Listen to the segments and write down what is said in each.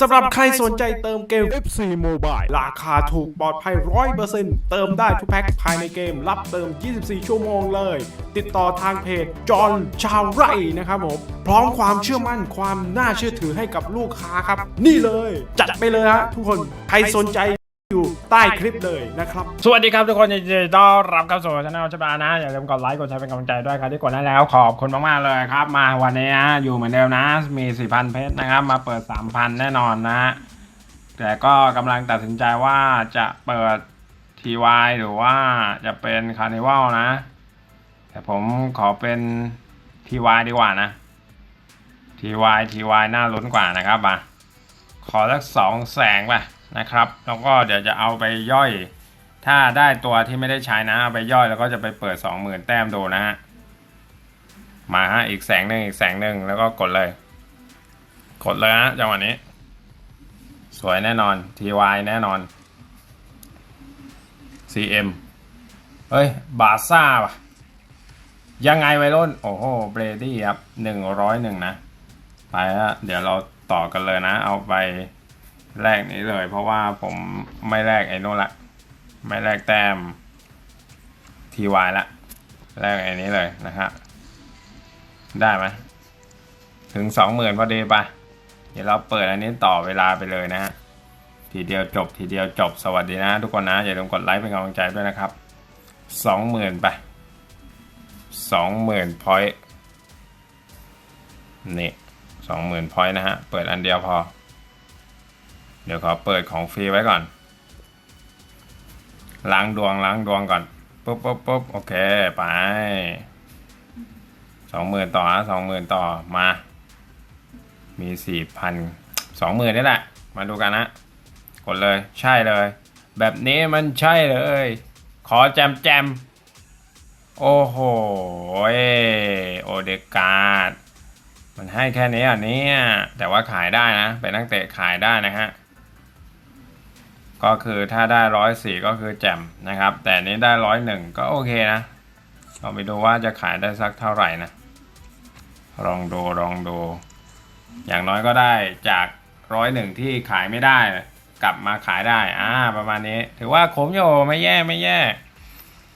สำหรับใครสนใจเติมเกม FC Mobile ราคาถูกปลอดภัย 100%เติมได้ทุกแพ็คภายในเกม รับเติม 24 ชั่วโมงเลย ติดต่อทางเพจจอห์นชาวไร่นะครับผม พร้อมความเชื่อมั่นความน่าเชื่อถือให้กับลูกค้าครับ นี่เลย จัดไปเลยฮะทุกคน ใครสนใจอยู่ ใต้คลิปเลยนะครับ สวัสดีครับทุกคนยินดีต้อนรับเข้าสู่ช่องชบานะ อย่าลืมกดไลค์กดแชร์เป็นกำลังใจด้วยครับที่กดได้แล้วขอบคุณมากๆเลยครับ มาวันนี้นะอยู่เหมือนเดิมนะ มี 4,000 เพชรนะครับ มาเปิด 3,000 แน่นอนนะ แต่ก็กำลังตัดสินใจว่าจะเปิด TY หรือว่าจะเป็น Carnival นะ แต่ผมขอเป็น TY ดีกว่านะ TY TY น่าลุ้นกว่านะครับมาขอสักสองแสงไป นะครับแล้วก็เดี๋ยวจะเอาไปย่อย ถ้าได้ตัวที่ไม่ได้ใช้นะเอาไปย่อยแล้วก็จะไปเปิด 20,000 แต้มดูนะฮะมาฮะอีกแสงหนึ่งอีกแสงหนึ่งแล้วก็กดเลย กดเลยฮะจังหวะนี้ สวยแน่นอน TY แน่นอน CM เฮ้ย บาซ่าป่ะ ยังไงไวรุ่น โอ้โห เบรดี้ครับหนึ่งร้อยหนึ่งนะ ไปฮะเดี๋ยวเราต่อกันเลยนะ เอาไป แลกนี้เลย เพราะว่าผมไม่แลกไอ้นู่นละไม่แลกแต้ม TY ละแลกไอ้นี้เลยนะฮะได้ไหมถึงสองหมื่นพอดีปะเดี๋ยวเราเปิดอันนี้ต่อเวลาไปเลยนะฮะทีเดียวจบทีเดียวจบสวัสดีนะทุกคนนะ อย่าลืมกดไลค์เป็นกำลังใจด้วยนะครับสองหมื่นไปสองหมื่นพอยต์นี่สองหมื่นพอยต์นะฮะ เปิดอันเดียวพอ เดี๋ยวขอเปิดของฟรีไว้ก่อน ล้างดวงล้างดวงก่อนปุ๊บปุ๊บปุ๊บโอเคไปสองหมื่นต่อสองหมื่นต่อมา มีสี่พันสองหมื่นนี่แหละ มาดูกันนะ กดเลยใช่เลย แบบนี้มันใช่เลย ขอแจมแจมโอ้โหโอเดกาดมันให้แค่นี้อะเนี่ยแต่ว่าขายได้นะ เป็นนักเตะขายได้นะฮะ ก็คือถ้าได้ร้อยสี่ก็คือแจ่มนะครับ แต่นี้ได้ร้อยหนึ่งก็โอเคนะลองไปดูว่าจะขายได้สักเท่าไหร่นะลองดูลองดู อย่างน้อยก็ได้จากร้อยหนึ่งที่ขายไม่ได้ กลับมาขายได้อ่าประมาณนี้ ถือว่าคุ้มอยู่ไม่แย่ไม่แย่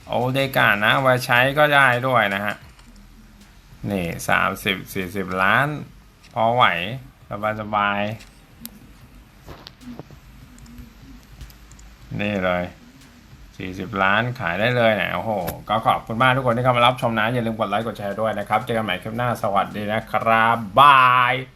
โอเดกานะไว้ใช้ก็ได้ด้วยนะฮะนี่สามสิบสี่สิบล้าน พอไหว สบายสบาย นี่เลย 40 ล้านขายได้เลยนะโอ้โห ก็ขอบคุณมากทุกคนที่เข้ามารับชมนะ อย่าลืมกดไลค์กดแชร์ด้วยนะครับ เจอกันใหม่คลิปหน้าสวัสดีนะครับบาย